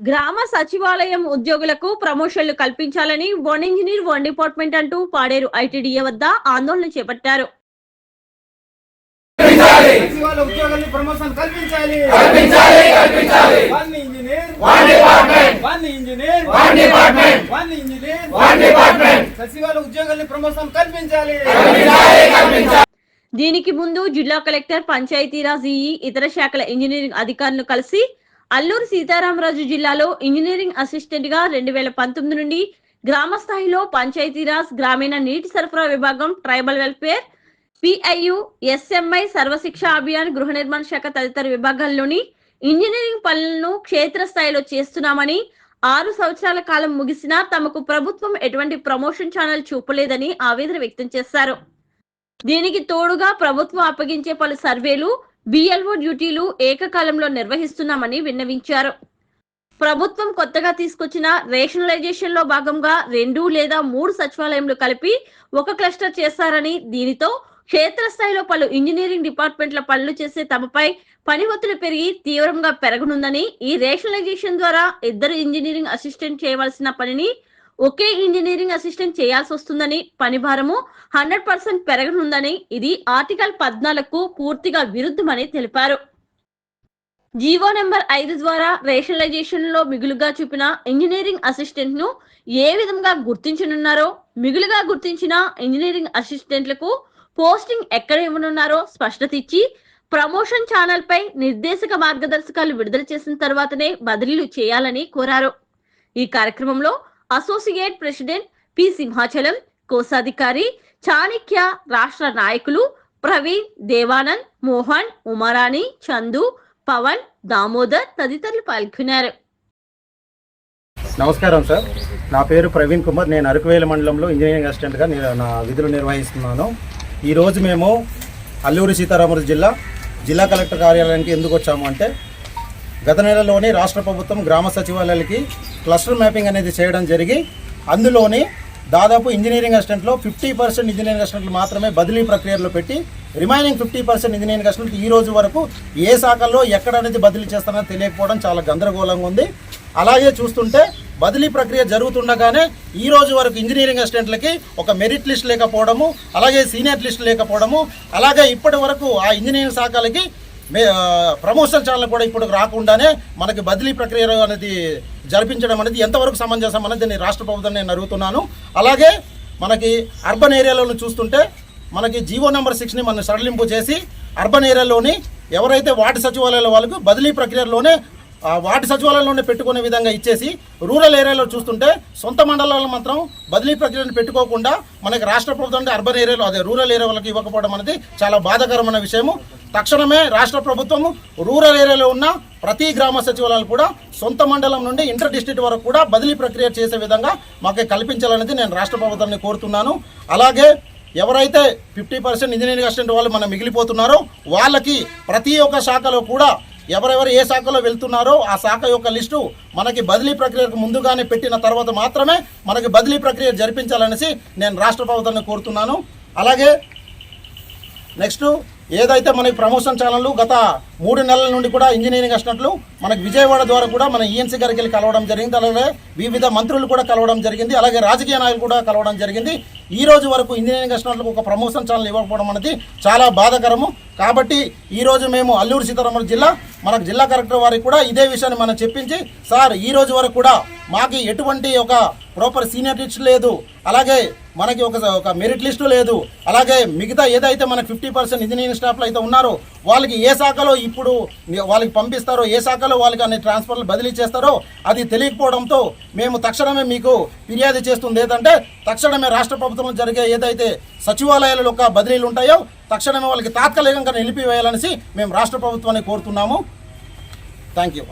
గ్రామ సచివాలయం ఉద్యోగులకు ప్రమోషన్లు కల్పించాలని వన్ ఇంజనీర్ వన్ డిపార్ట్మెంట్ అంటూ పాడేరు ఐటీడీఏ వద్ద ఆందోళన చేపట్టారు. సచివాలయ ఉద్యోగుల్ని ప్రమోషన్ కల్పించాలి. కల్పించాలి కల్పించాలి. One engineer one department. One engineer one department. One engineer. One department. సచివాలయ ఉద్యోగుల్ని ప్రమోషన్ కల్పించాలి. కల్పించాలి కల్పించాలి. దీనికి ముందు జిల్లా కలెక్టర్ పంచాయతీరాజ్ ఇతర శాఖల ఇంజనీరింగ్ అధికారులను కలిసి అల్లూరు సీతారామరాజు జిల్లాలో ఇంజనీరింగ్ అసిస్టెంట్గా రెండు వేల పంతొమ్మిది నుండి గ్రామ స్థాయిలో పంచాయతీరాజ్ గ్రామీణ నీటి సరఫరా విభాగం tribal welfare PIU SMI Sarva Shiksha Abhiyan గృహ నిర్మాణ శాఖ తదితర విభాగాల్లోని ఇంజనీరింగ్ పనులను క్షేత్రస్థాయిలో చేస్తున్నామని ఆరు సంవత్సరాల కాలం ముగిసినా తమకు ప్రభుత్వం ఎటువంటి ప్రమోషన్ ఛానల్ చూపలేదని ఆవేదన వ్యక్తం చేశారు. దీనికి తోడుగా ప్రభుత్వం అప్పగించే పలు సర్వేలు బిఎల్ఓ డ్యూటీలు ఏకకాలంలో నిర్వహిస్తున్నామని విన్నవించారు. ప్రభుత్వం కొత్తగా తీసుకొచ్చిన రేషనలైజేషన్లో భాగంగా రెండు లేదా మూడు సచివాలయంలు కలిపి ఒక క్లస్టర్ చేస్తారని దీనితో క్షేత్రస్థాయిలో పలు ఇంజనీరింగ్ డిపార్ట్మెంట్ల పనులు చేసే తమపై పని ఒత్తిడి పెరిగి తీవ్రంగా పెరగనుందని ఈ రేషనలైజేషన్ ద్వారా ఇద్దరు ఇంజనీరింగ్ అసిస్టెంట్ చేయవలసిన పనిని ఒకే ఇంజనీరింగ్ అసిస్టెంట్ చేయాల్సి వస్తుందని పని భారము హండ్రెడ్ పర్సెంట్ పెరగనుందని ఇది ఆర్టికల్ పద్నాలుగు పూర్తిగా విరుద్ధమని తెలిపారు. జీవో నెంబర్ ఐదు ద్వారా రేషనలైజేషన్లో మిగులుగా చూపిన ఇంజనీరింగ్ అసిస్టెంట్ను ఏ విధంగా గుర్తించనున్నారో మిగులుగా గుర్తించిన ఇంజనీరింగ్ అసిస్టెంట్లకు పోస్టింగ్ ఎక్కడ ఇవ్వనున్నారో స్పష్టత ఇచ్చి ప్రమోషన్ ఛానల్ పై నిర్దేశక మార్గదర్శకాలు విడుదల చేసిన తర్వాతనే బదిలీలు చేయాలని కోరారు. ఈ కార్యక్రమంలో అసోసియేట్ ప్రెసిడెంట్ పి సింహాచలం కోశాధికారి చాణిక్య రాష్ట్ర నాయకులు ప్రవీణ్ దేవానంద్ మోహన్ ఉమారాణి చందు పవన్ దామోదర్ తదితరులు పాల్గొన్నారు. నమస్కారం సార్. నా పేరు ప్రవీణ్ కుమార్. నేను అరకువేల మండలంలో ఇంజనీరింగ్ అసిస్టెంట్గా నేను నా విధులు నిర్వహిస్తున్నాను. ఈరోజు మేము అల్లూరి సీతారామరాజు జిల్లా జిల్లా కలెక్టర్ కార్యాలయానికి ఎందుకు వచ్చాము అంటే గత నెలలోనే రాష్ట్ర ప్రభుత్వం గ్రామ సచివాలయాలకి క్లస్టర్ మ్యాపింగ్ అనేది చేయడం జరిగి అందులోని దాదాపు ఇంజనీరింగ్ అసిస్టెంట్లో ఫిఫ్టీ పర్సెంట్ ఇంజనీరింగ్ అసిస్టెంట్లు మాత్రమే బదిలీ ప్రక్రియలో పెట్టి remaining fifty percent engineering assistant ఈ రోజు వరకు ఏ శాఖల్లో ఎక్కడ అనేది బదిలీ చేస్తారో తెలియకపోవడం చాలా గందరగోళంగా ఉంది. అలాగే చూస్తుంటే బదిలీ ప్రక్రియ జరుగుతుండగానే ఈ రోజు వరకు ఇంజనీరింగ్ అసిస్టెంట్లకి ఒక మెరిట్ లిస్ట్ లేకపోవడము అలాగే సీనియర్ లిస్ట్ లేకపోవడము అలాగే ఇప్పటి వరకు ఆ ఇంజనీరింగ్ శాఖలకి మే ప్రమోషన్ ఛానల్ కూడా ఇప్పుడు రాకుండానే మనకి బదిలీ ప్రక్రియ అనేది జరిపించడం అనేది ఎంతవరకు సమంజసం అనేది నేను రాష్ట్ర ప్రభుత్వం నేను అడుగుతున్నాను. అలాగే మనకి అర్బన్ ఏరియాలను చూస్తుంటే మనకి జీవో నెంబర్ సిక్స్ని మనం సడలింపు చేసి అర్బన్ ఏరియాలోని ఎవరైతే వార్డు సచివాలయాల వాళ్ళకు బదిలీ ప్రక్రియలోనే వాటి వార్డు సచివాలయంలోనే పెట్టుకునే విధంగా ఇచ్చేసి రూరల్ ఏరియాలో చూస్తుంటే సొంత మండలాల్లో మాత్రం బదిలీ ప్రక్రియను పెట్టుకోకుండా మనకి రాష్ట్ర ప్రభుత్వం అర్బన్ ఏరియాలో అదే రూరల్ ఏరియా వాళ్ళకి ఇవ్వకపోవడం అనేది చాలా బాధాకరమైన విషయము. తక్షణమే రాష్ట్ర ప్రభుత్వము రూరల్ ఏరియాలో ఉన్న ప్రతి గ్రామ సచివాలయాలు కూడా సొంత మండలం నుండి ఇంటర్ డిస్ట్రిక్ట్ వరకు కూడా బదిలీ ప్రక్రియ చేసే విధంగా మాకు కల్పించాలనేది నేను రాష్ట్ర ప్రభుత్వాన్ని కోరుతున్నాను. అలాగే ఎవరైతే ఫిఫ్టీ పర్సెంట్ ఇంజనీరింగ్ అసిస్టెంట్ వాళ్ళు మనం మిగిలిపోతున్నారో వాళ్ళకి ప్రతి ఒక్క శాఖలో కూడా ఎవరెవరు ఏ శాఖలో వెళ్తున్నారో ఆ శాఖ యొక్క లిస్టు మనకి బదిలీ ప్రక్రియకు ముందుగానే పెట్టిన తర్వాత మాత్రమే మనకి బదిలీ ప్రక్రియ జరిపించాలనేసి నేను రాష్ట్ర ప్రభుత్వాన్ని కోరుతున్నాను. అలాగే నెక్స్ట్ ఏదైతే మనకి ప్రమోషన్ ఛానళ్ళు గత మూడు నెలల నుండి కూడా ఇంజనీరింగ్ వచ్చినట్లు మనకి విజయవాడ ద్వారా కూడా మన ఈఎన్సీ గారికి వెళ్ళి కలవడం జరిగింది. అలాగే వివిధ మంత్రులు కూడా కలవడం జరిగింది. అలాగే రాజకీయ నాయకులు కూడా కలవడం జరిగింది. ఈ రోజు వరకు ఇంజనీరింగ్ అసిస్టెంట్లకు ఒక ప్రమోషన్ ఛానల్ ఇవ్వకపోవడం అనేది చాలా బాధకరము. కాబట్టి ఈ రోజు మేము అల్లూరు సీతారామరాజు జిల్లా మనకు జిల్లా కలెక్టర్ వారికి కూడా ఇదే విషయాన్ని మనం చెప్పించి సార్ ఈ రోజు వరకు కూడా మాకు ఎటువంటి ఒక ప్రాపర్ సీనియర్ లిస్ట్ లేదు. అలాగే మనకి ఒక ఒక మెరిట్ లిస్టు లేదు. అలాగే మిగతా ఏదైతే మనకి ఫిఫ్టీ పర్సెంట్ ఇంజనీరింగ్ స్టాఫ్లో అయితే ఉన్నారో వాళ్ళకి ఏ శాఖలో ఇప్పుడు వాళ్ళకి పంపిస్తారో ఏ శాఖలో వాళ్ళకి అన్ని ట్రాన్స్ఫర్లు బదిలీ చేస్తారో అది తెలియకపోవడంతో మేము తక్షణమే మీకు ఫిర్యాదు చేస్తుంది. ఏదంటే తక్షణమే రాష్ట్ర ప్రభుత్వం జరిగే ఏదైతే సచివాలయాల యొక్క బదిలీలు ఉంటాయో తక్షణమే వాళ్ళకి తాత్కాలికంగా నిలిపివేయాలనేసి మేము రాష్ట్ర ప్రభుత్వాన్ని కోరుతున్నాము. థ్యాంక్ యూ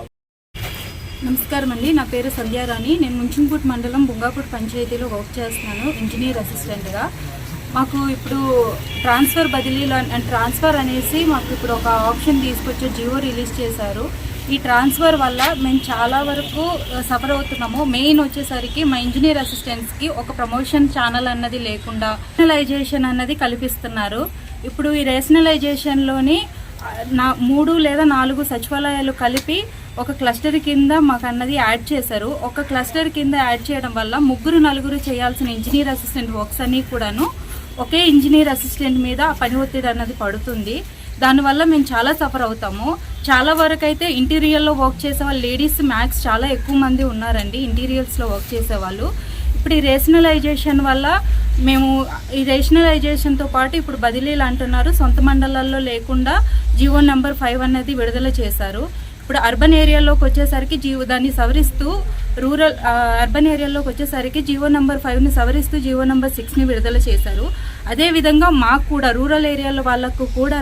నమస్కారం అండి నా పేరు సంధ్యారాణి. నేను ముంచింపూట్ మండలం బుంగాపూట్ పంచాయతీలో వర్క్ చేస్తున్నాను. ఇంజనీర్ అసిస్టెంట్గా మాకు ఇప్పుడు ట్రాన్స్ఫర్ బదిలీలో అండ్ ట్రాన్స్ఫర్ అనేసి మాకు ఇప్పుడు ఒక ఆప్షన్ తీసుకొచ్చి జియో రిలీజ్ చేశారు. ఈ ట్రాన్స్ఫర్ వల్ల మేము చాలా వరకు సఫర్ అవుతున్నాము మెయిన్ వచ్చేసరికి మా ఇంజనీర్ అసిస్టెంట్స్కి ఒక ప్రమోషన్ ఛానల్ అన్నది లేకుండా రేషనలైజేషన్ అన్నది కల్పిస్తున్నారు. ఇప్పుడు ఈ రేషనలైజేషన్లోని నా మూడు లేదా నాలుగు సచివాలయాలు కలిపి ఒక క్లస్టర్ కింద మాకు అన్నది యాడ్ చేశారు. ఒక క్లస్టర్ కింద యాడ్ చేయడం వల్ల ముగ్గురు నలుగురు చేయాల్సిన ఇంజనీర్ అసిస్టెంట్ వర్క్స్ అన్నీ కూడాను ఒకే ఇంజనీర్ అసిస్టెంట్ మీద ఆ పని ఒత్తిడి అన్నది పడుతుంది. దానివల్ల మేము చాలా సఫర్ అవుతాము. చాలా వరకు అయితే ఇంటీరియర్లో వర్క్ చేసే వాళ్ళు లేడీస్ మ్యాక్స్ చాలా ఎక్కువ మంది ఉన్నారండి ఇంటీరియర్స్లో వర్క్ చేసే వాళ్ళు. ఇప్పుడు ఈ రేషనలైజేషన్ వల్ల మేము ఈ రేషనలైజేషన్తో పాటు ఇప్పుడు బదిలీలు అంటున్నారు. సొంత మండలాల్లో లేకుండా జీవో నెంబర్ ఫైవ్ అనేది విడుదల చేశారు. ఇప్పుడు అర్బన్ ఏరియాలోకి వచ్చేసరికి జీవో దాన్ని సవరిస్తూ రూరల్ అర్బన్ ఏరియాలోకి వచ్చేసరికి జీవో నెంబర్ ఫైవ్ని సవరిస్తూ జీవో నెంబర్ సిక్స్ని విడుదల చేశారు. అదేవిధంగా మాకు కూడా రూరల్ ఏరియాల వాళ్ళకు కూడా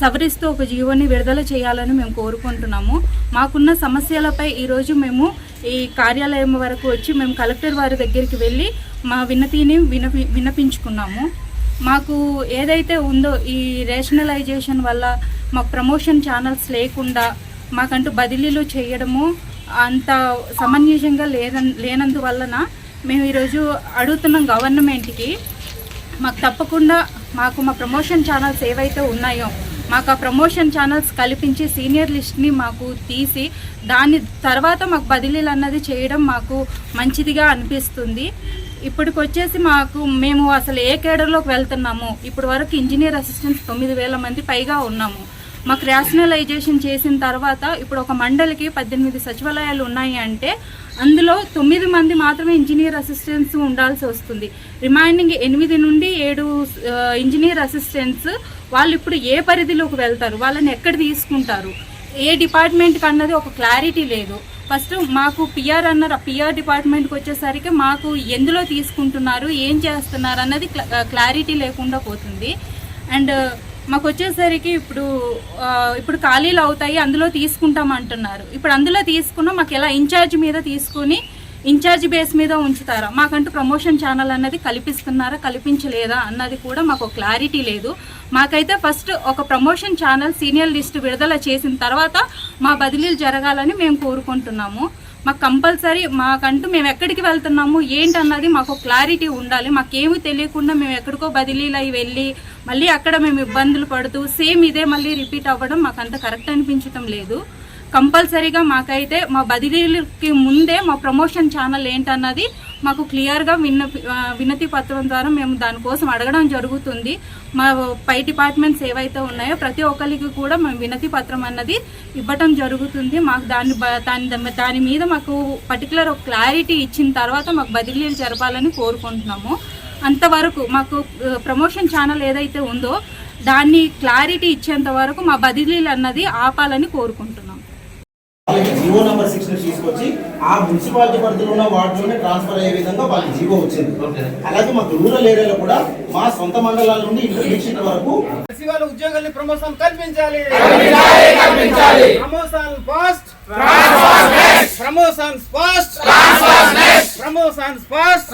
సవరిస్తూ ఒక జీవోని విడుదల చేయాలని మేము కోరుకుంటున్నాము. మాకున్న సమస్యలపై ఈరోజు మేము ఈ కార్యాలయం వరకు వచ్చి మేము కలెక్టర్ వారి దగ్గరికి వెళ్ళి మా వినతిని వినపి విన్నపించుకున్నాము. మాకు ఏదైతే ఉందో ఈ రేషనలైజేషన్ వల్ల మాకు ప్రమోషన్ ఛానల్స్ లేకుండా మాకంటూ బదిలీలు చేయడము అంత సమన్వయంగా లేన లేనందువలన మేము ఈరోజు అడుగుతున్నాం గవర్నమెంట్కి మాకు తప్పకుండా మాకు మా ప్రమోషన్ ఛానల్స్ ఏవైతే ఉన్నాయో మాకు ఆ ప్రమోషన్ ఛానల్స్ కల్పించి సీనియర్ లిస్ట్ని మాకు తీసి దాని తర్వాత మాకు బదిలీలు అన్నది చేయడం మాకు మంచిదిగా అనిపిస్తుంది. ఇప్పటికి వచ్చేసి మాకు మేము అసలు ఏ కేడర్లోకి వెళ్తున్నాము ఇప్పటి వరకు ఇంజనీర్ అసిస్టెంట్స్ తొమ్మిది వేల మంది పైగా ఉన్నాము. మాకు రేషనలైజేషన్ చేసిన తర్వాత ఇప్పుడు ఒక మండలికి పద్దెనిమిది సచివాలయాలు ఉన్నాయి అంటే అందులో తొమ్మిది మంది మాత్రమే ఇంజనీర్ అసిస్టెంట్స్ ఉండాల్సి వస్తుంది. రిమైనింగ్ ఎనిమిది నుండి ఏడు ఇంజనీర్ అసిస్టెంట్స్ వాళ్ళు ఇప్పుడు ఏ పరిధిలోకి వెళ్తారు? వాళ్ళని ఎక్కడ తీసుకుంటారు? ఏ డిపార్ట్మెంట్కి అన్నది ఒక క్లారిటీ లేదు. ఫస్ట్ మాకు పిఆర్ అన్నారు. ఆ పిఆర్ డిపార్ట్మెంట్కి వచ్చేసరికి మాకు ఎందులో తీసుకుంటున్నారు? ఏం చేస్తున్నారు? అన్నది క్లారిటీ లేకుండా పోతుంది. అండ్ మాకు వచ్చేసరికి ఇప్పుడు ఇప్పుడు ఖాళీలు అవుతాయి అందులో తీసుకుంటాం అంటున్నారు. ఇప్పుడు అందులో తీసుకున్నా మాకు ఎలా ఇన్ఛార్జ్ మీద తీసుకుని ఇన్ఛార్జ్ బేస్ మీద ఉంచుతారా? మాకంటూ ప్రమోషన్ ఛానల్ అన్నది కల్పిస్తున్నారా కల్పించలేదా అన్నది కూడా మాకు క్లారిటీ లేదు. మాకైతే ఫస్ట్ ఒక ప్రమోషన్ ఛానల్ సీనియర్ లిస్ట్ విడుదల చేసిన తర్వాత మా బదిలీలు జరగాలని మేము కోరుకుంటున్నాము. మాకు కంపల్సరీ మాకంటూ మేము ఎక్కడికి వెళ్తున్నాము ఏంటన్నది మాకు క్లారిటీ ఉండాలి. మాకేమీ తెలియకుండా మేము ఎక్కడికో బదిలీలు వెళ్ళి మళ్ళీ అక్కడ మేము ఇబ్బందులు పడుతూ సేమ్ ఇదే మళ్ళీ రిపీట్ అవ్వడం మాకు అంత కరెక్ట్ అనిపించటం లేదు. కంపల్సరీగా మాకైతే మా బదిలీలకి ముందే మా ప్రమోషన్ ఛానల్ ఏంటన్నది మాకు క్లియర్గా విన్న వినతి పత్రం ద్వారా మేము దానికోసం అడగడం జరుగుతుంది. మా పై డిపార్ట్మెంట్స్ ఏవైతే ఉన్నాయో ప్రతి ఒక్కరికి కూడా మేము వినతి పత్రం అన్నది ఇవ్వటం జరుగుతుంది. మాకు దాన్ని దాని దాని మీద మాకు పర్టికులర్ ఒక క్లారిటీ ఇచ్చిన తర్వాత మాకు బదిలీలు జరపాలని కోరుకుంటున్నాము. అంతవరకు మాకు ప్రమోషన్ ఛానల్ ఏదైతే ఉందో దాన్ని క్లారిటీ ఇచ్చేంత వరకు మా బదిలీలు అన్నది ఆపాలని కోరుకుంటున్నాం వాళ్ళకి జీవో నెంబర్ సిక్స్ తీసుకొచ్చి ఆ మున్సిపాలిటీ పరిధిలో ఉన్న వార్డులోనే ట్రాన్స్ఫర్ అయ్యే విధంగా వాళ్ళకి జీవో వచ్చింది. అలాగే మాకు రూరల్ ఏరియాలో కూడా మా సొంత మండలాల నుండి ఇంటర్మీడియట్ వరకు ఉద్యోగుల్ని ప్రమోషన్ కల్పించాలి. కల్పించాలి promotion fast promotion fast promotion fast